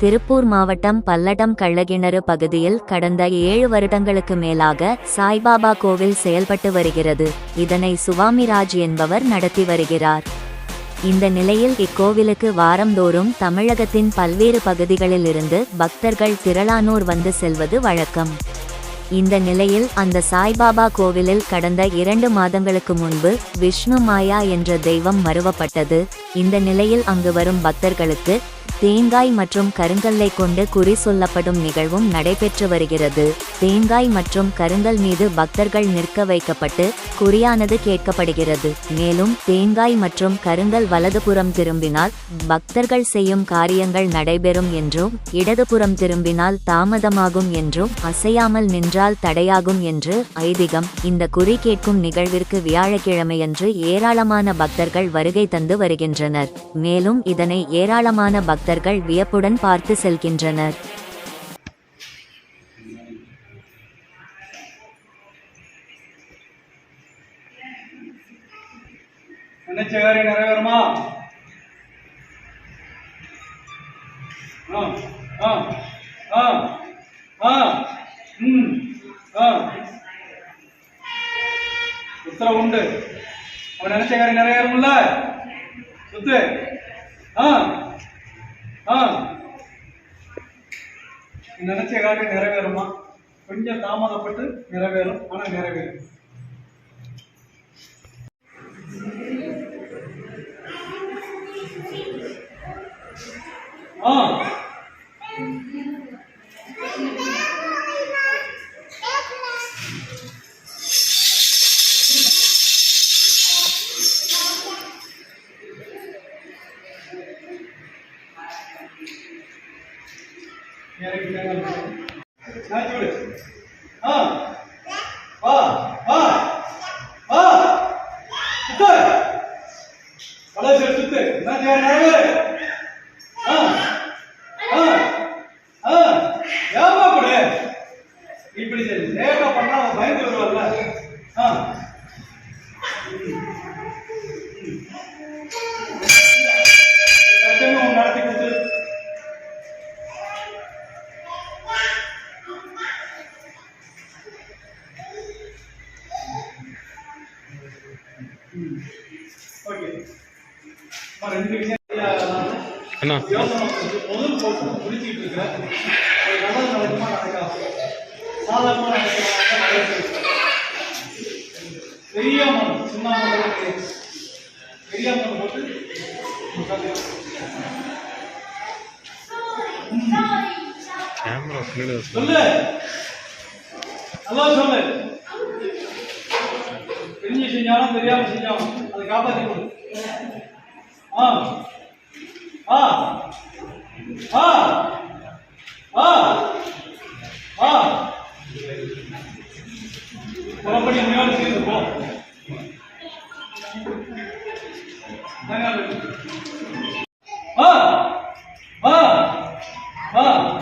திருப்பூர் மாவட்டம் பல்லடம் கள்ளகிணறு பகுதியில் கடந்த ஏழு வருடங்களுக்கு மேலாக சாய்பாபா கோவில் செயல்பட்டு வருகிறது. இதனை சுவாமிராஜ் என்பவர் நடத்தி வருகிறார். இந்த நிலையில் இக்கோவிலுக்கு வாரந்தோறும் தமிழகத்தின் பல்வேறு பகுதிகளிலிருந்து பக்தர்கள் திரளானோர் வந்து செல்வது வழக்கம். இந்த நிலையில் அந்த சாய்பாபா கோவிலில் கடந்த இரண்டு மாதங்களுக்கு முன்பு விஷ்ணு மாயா என்ற தெய்வம் மறுவப்பட்டது இந்த நிலையில் அங்கு வரும் பக்தர்களுக்கு தேங்காய் மற்றும் கருங்கல்லை கொண்டு குறி சொல்லப்படும் நிகழ்வும் நடைபெற்று வருகிறது. தேங்காய் மற்றும் கருங்கல் மீது பக்தர்கள் நிற்க வைக்கப்பட்டு குறியானது கேட்கப்படுகிறது. மேலும் தேங்காய் மற்றும் கருங்கல் வலதுபுறம் திரும்பினால் பக்தர்கள் செய்யும் காரியங்கள் நடைபெறும் என்றும் இடதுபுறம் திரும்பினால் தாமதமாகும் என்றும் அசையாமல் நின்றால் தடையாகும் என்று ஐதீகம் இந்த குறி கேட்கும் நிகழ்விற்கு வியாழக்கிழமையன்று ஏராளமான பக்தர்கள் வருகை தந்து வருகின்றனர். மேலும் இதனை ஏராளமான பக்தர்கள் வியப்புடன் பார்த்து செல்கின்றனர். நினைச்ச காரியம் நிறைவேறுமா ஆ ஆ ஆ ஆ ம் ஆ. உத்தரவு உண்டு. அவன் நினைச்ச காரியம் நிறைவேறும்ல சுத்து. ஆ ஆ. நீ நினைச்ச காரியம் நிறைவேறுமா கொஞ்சம் தாமதப்பட்டு நிறைவேறும் ஆனால் நிறைவேறும். Yeah, I'm going to go. Yeah, I'm going to go. Yeah, I'm going to அண்ணா. முதல் போட்டு முடிச்சுட்டு பெரிய சின்ன போட்டு. கேமரா சொல்லு. நல்லா சொல்லு. செஞ்சாலும் தெரியாம செஞ்சாலும் அதை காப்பாற்றி கொடு ஆ. ஆ. ஆ. ஆ. ஆ. புறப்படி முயற்சி செய்து போ. ஆ. ஆ.